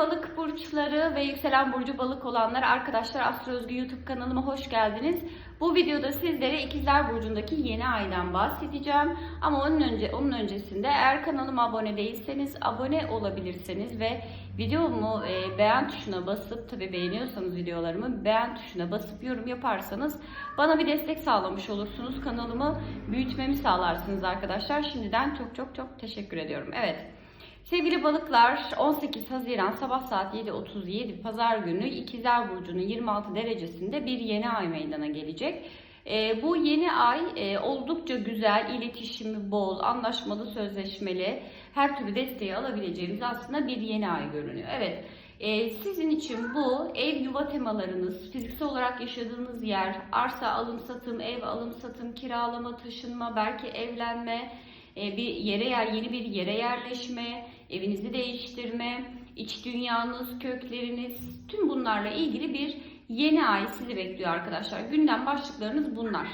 balık burçları ve yükselen burcu balık olanlar arkadaşlar Astro Özgü YouTube kanalıma hoş geldiniz. Bu videoda sizlere ikizler burcundaki yeni aydan bahsedeceğim. Ama onun önce onun öncesinde eğer kanalıma abone değilseniz abone olabilirseniz ve videomu e, beğen tuşuna basıp tabi beğeniyorsanız videolarımı beğen tuşuna basıp yorum yaparsanız bana bir destek sağlamış olursunuz. Kanalımı büyütmemi sağlarsınız arkadaşlar. Şimdiden çok çok çok teşekkür ediyorum. Evet. Sevgili balıklar 18 Haziran sabah saat 7.37 pazar günü İkizler Burcu'nun 26 derecesinde bir yeni ay meydana gelecek. E, bu yeni ay e, oldukça güzel, iletişimi bol, anlaşmalı, sözleşmeli, her türlü desteği alabileceğimiz aslında bir yeni ay görünüyor. Evet, e, sizin için bu ev yuva temalarınız, fiziksel olarak yaşadığınız yer, arsa alım satım, ev alım satım, kiralama, taşınma, belki evlenme, bir yere yer, yeni bir yere yerleşme, evinizi değiştirme, iç dünyanız, kökleriniz, tüm bunlarla ilgili bir yeni ay sizi bekliyor arkadaşlar. Gündem başlıklarınız bunlar.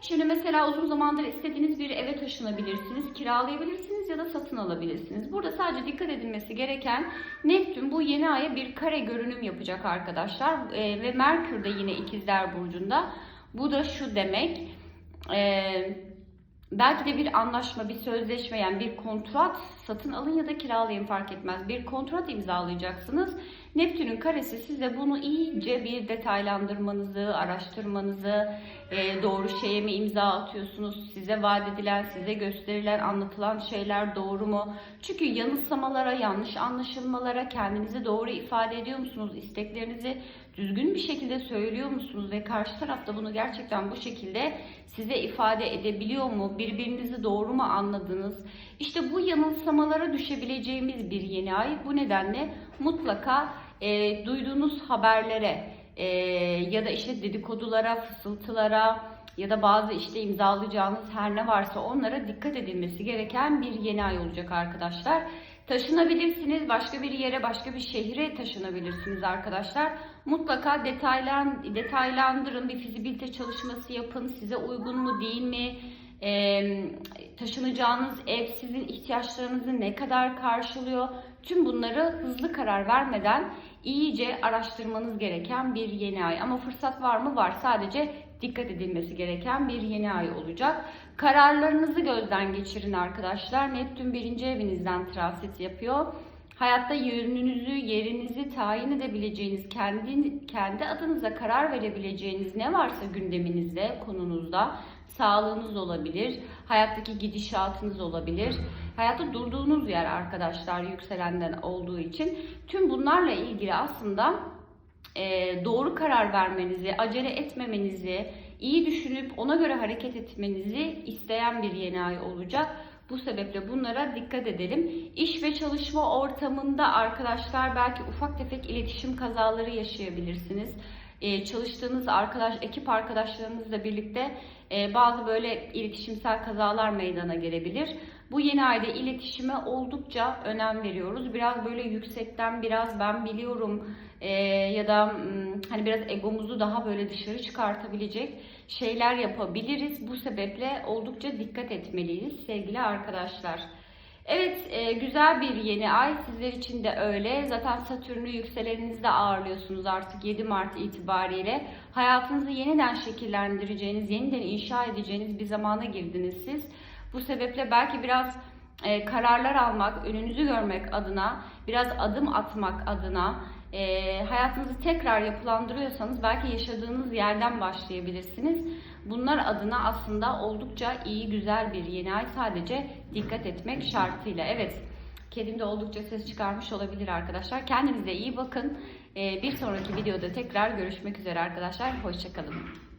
Şimdi mesela uzun zamandır istediğiniz bir eve taşınabilirsiniz, kiralayabilirsiniz ya da satın alabilirsiniz. Burada sadece dikkat edilmesi gereken Neptün bu yeni aya bir kare görünüm yapacak arkadaşlar. Ee, ve Merkür de yine ikizler burcunda. Bu da şu demek. Eee Belki de bir anlaşma, bir sözleşme yani bir kontrat satın alın ya da kiralayın fark etmez. Bir kontrat imzalayacaksınız. Neptün'ün karesi size bunu iyice bir detaylandırmanızı, araştırmanızı, e, doğru şeye mi imza atıyorsunuz, size vaat edilen, size gösterilen, anlatılan şeyler doğru mu? Çünkü yanılsamalara, yanlış anlaşılmalara kendinizi doğru ifade ediyor musunuz? İsteklerinizi düzgün bir şekilde söylüyor musunuz ve karşı tarafta bunu gerçekten bu şekilde size ifade edebiliyor mu? Birbirinizi doğru mu anladınız? İşte bu yanılsamalara düşebileceğimiz bir yeni ay. Bu nedenle mutlaka e, duyduğunuz haberlere e, ya da işte dedikodulara, fısıltılara ya da bazı işte imzalayacağınız her ne varsa onlara dikkat edilmesi gereken bir yeni ay olacak arkadaşlar. Taşınabilirsiniz, başka bir yere, başka bir şehre taşınabilirsiniz arkadaşlar. Mutlaka detaylan, detaylandırın, bir fizibilite çalışması yapın. Size uygun mu değil mi? Ee, taşınacağınız ev sizin ihtiyaçlarınızı ne kadar karşılıyor? Tüm bunları hızlı karar vermeden iyice araştırmanız gereken bir yeni ay. Ama fırsat var mı? Var. Sadece dikkat edilmesi gereken bir yeni ay olacak. Kararlarınızı gözden geçirin arkadaşlar. Neptün birinci evinizden transit yapıyor. Hayatta yönünüzü, yerinizi tayin edebileceğiniz, kendi, kendi adınıza karar verebileceğiniz ne varsa gündeminizde, konunuzda, sağlığınız olabilir, hayattaki gidişatınız olabilir, hayatta durduğunuz yer arkadaşlar yükselenden olduğu için tüm bunlarla ilgili aslında e, doğru karar vermenizi, acele etmemenizi, iyi düşünüp ona göre hareket etmenizi isteyen bir yeni ay olacak. Bu sebeple bunlara dikkat edelim. İş ve çalışma ortamında arkadaşlar belki ufak tefek iletişim kazaları yaşayabilirsiniz. Ee, çalıştığınız arkadaş, ekip arkadaşlarınızla birlikte e, bazı böyle iletişimsel kazalar meydana gelebilir. Bu yeni ayda iletişime oldukça önem veriyoruz. Biraz böyle yüksekten biraz ben biliyorum e, ya da hmm, hani biraz egomuzu daha böyle dışarı çıkartabilecek şeyler yapabiliriz. Bu sebeple oldukça dikkat etmeliyiz sevgili arkadaşlar. Evet e, güzel bir yeni ay sizler için de öyle. Zaten Satürn'ü yükselenizde ağırlıyorsunuz artık 7 Mart itibariyle. Hayatınızı yeniden şekillendireceğiniz, yeniden inşa edeceğiniz bir zamana girdiniz siz. Bu sebeple belki biraz e, kararlar almak, önünüzü görmek adına, biraz adım atmak adına e, hayatınızı tekrar yapılandırıyorsanız belki yaşadığınız yerden başlayabilirsiniz. Bunlar adına aslında oldukça iyi, güzel bir yeni ay. Sadece dikkat etmek şartıyla. Evet, kedim de oldukça ses çıkarmış olabilir arkadaşlar. Kendinize iyi bakın. E, bir sonraki videoda tekrar görüşmek üzere arkadaşlar. Hoşçakalın.